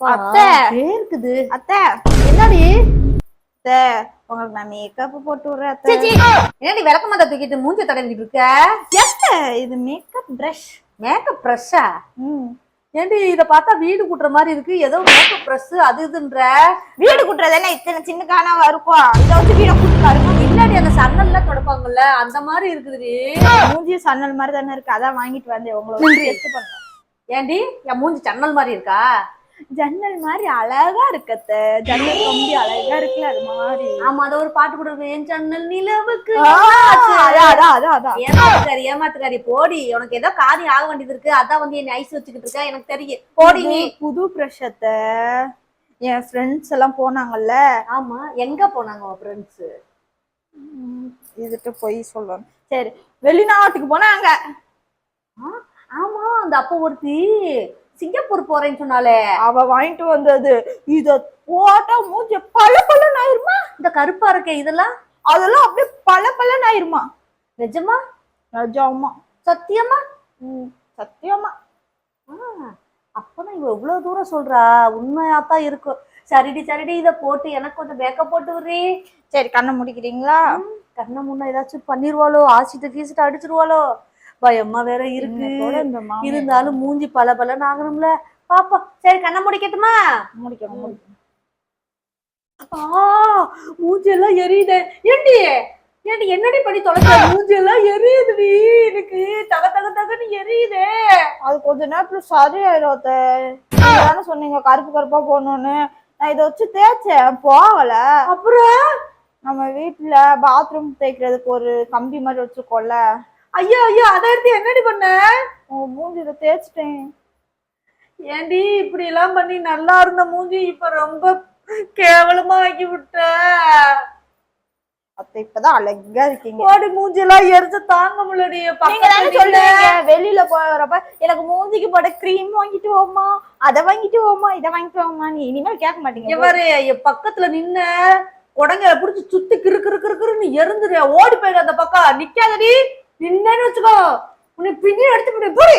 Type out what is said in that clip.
அத்தை. இருக்குது? அத்தை. என்னடி? அத்தை உங்களுக்கு நான் மேக்கப் போட்டு விடுறேன் அத்தை. என்னடி விளக்கமாத்த தூக்கிட்டு மூஞ்ச தடவிட்டு இருக்க? இது மேக்கப் பிரஷ் மேக்கப் ப்ரெஷ்ஷா ம். ஏண்டி இத பார்த்தா வீடு கூட்டுற மாதிரி இருக்கு. ஏதோ மேக்கப் ப்ரெஸ் அது இதுன்ற. வீடு கூட்டுறது என்ன? இத்தனை சின்ன காணாவா இருக்கும் இதை வச்சு வீட கூட்டுறாரு இல்லாடி அந்த சன்னல்ல தொடப்பாங்கல்ல அந்த மாதிரி இருக்குதுடி. மூஞ்சி சன்னல் மாதிரி தானே இருக்கு. அதான் வாங்கிட்டு வந்தேன். உங்களை டெஸ்ட் பண்ணேன். ஏண்டி என் மூஞ்சி சன்னல் மாதிரி இருக்கா? ஜன்னல் மாதிரி அழகா இருக்கு அத்தை. ஜன்னல் ரொம்ப அழகா இருக்குல்ல அது மாதிரி. ஆமா அத ஒரு பாட்டு கூட இருக்கு. என் சன்னல் நிலவுக்கு ஏமாத்துக்காரி ஏமாத்துக்காரி போடி உனக்கு ஏதோ காரியம் ஆக வேண்டியது இருக்கு. அதான் வந்து என்ன ஐஸ் வச்சுக்கிட்டு இருக்க எனக்கு தெரியும். போடி நீ. புது- பிரஷத்தை என் ஃப்ரெண்ட்ஸ் எல்லாம் போனாங்கல்ல. ஆமா எங்க போனாங்க உன் ஃப்ரெண்ட்ஸ் இதுட்டு போய் சொல்லணும். சரி வெளிநாட்டுக்கு போனாங்க. ஆமா அந்த அப்ப ஒருத்தி. சிங்கப்பூர் போறேன்னு சொன்னாலே. அவ வாங்கிட்டு வந்தது. இத போட்டா மூஞ்சி பல பலன் ஆயிருமா இந்த கருப்பா இருக்கே இதெல்லாம்? அதெல்லாம் அப்படியே பல பலன் ஆயிருமா நிஜமா? நிஜமா. சத்தியமா? ம், சத்தியமா. அப்பதான் இவ இவ்வளவு தூரம் சொல்றா? உண்மையாத்தான் இருக்கும் சரிடி சரிடி இத போட்டு எனக்கு கொஞ்சம் மேக்கப் போட்டு விடுறி. சரி கண்ணை முடிக்கிறீங்களா? கண்ணை முன்ன ஏதாச்சும் பண்ணிருவாளோ? ஆசிட்டு கீசிட்டு அடிச்சிருவாளோ? பயமா வேற இருக்கு. இருந்தாலும் மூஞ்சி பல பலன்னு ஆகணும்ல பாப்போம் சரி கண்ணை முடிக்கட்டுமா? முடிக்கணும் முடிக்கணும். மூஞ்சி எல்லாம் எரியுதே. ஏண்டி? ஏண்டி என்னடி பண்ணி தொலைச்ச? மூஞ்சி எல்லாம் எரியுதுடி. எனக்கு தக தக தகன்னு எரியுதே. அது கொஞ்ச நேரத்துல சரியாயிரும் சொன்னீங்க கருப்பு கருப்பா போகணும்னு நான் இதை வச்சு தேய்ச்சேன் போகல. அப்புறம்? நம்ம வீட்டுல பாத்ரூம் தேய்க்கிறதுக்கு ஒரு கம்பி மாதிரி வச்சிருக்கோம்ல. ஐயா ஐயா அதை எடுத்து என்னடி பண்ண? உங்க மூஞ்சி இதை தேய்ச்சிட்டேன். ஏண்டி இப்படி எல்லாம் பண்ணி நல்லா இருந்த மூஞ்சி இப்ப ரொம்ப கேவலமா ஆக்கி விட்ட. அத்தை இப்பதான் அழகா இருக்கீங்க. ஓடி மூஞ்சி எல்லாம் எரிச்சு தாங்க முடியலடி நீங்க தானே வெளியில போறப்ப எனக்கு மூஞ்சிக்கு போட க்ரீம் வாங்கிட்டு போமா அதை வாங்கிட்டு போமா இதை வாங்கிட்டு போமா நீ இனிமேல் கேட்க மாட்டீங்க. இவரு பக்கத்துல நின்ன உடங்க புடிச்சு சுத்தி கிறு கிறு கிறு கிறுன்னு எரிந்துரு ஓடி போயிடு அந்த பக்கம். நிக்காதடி. நின்னேன்னு வச்சுக்கோ உன்னை பின்னி எடுத்து போடு.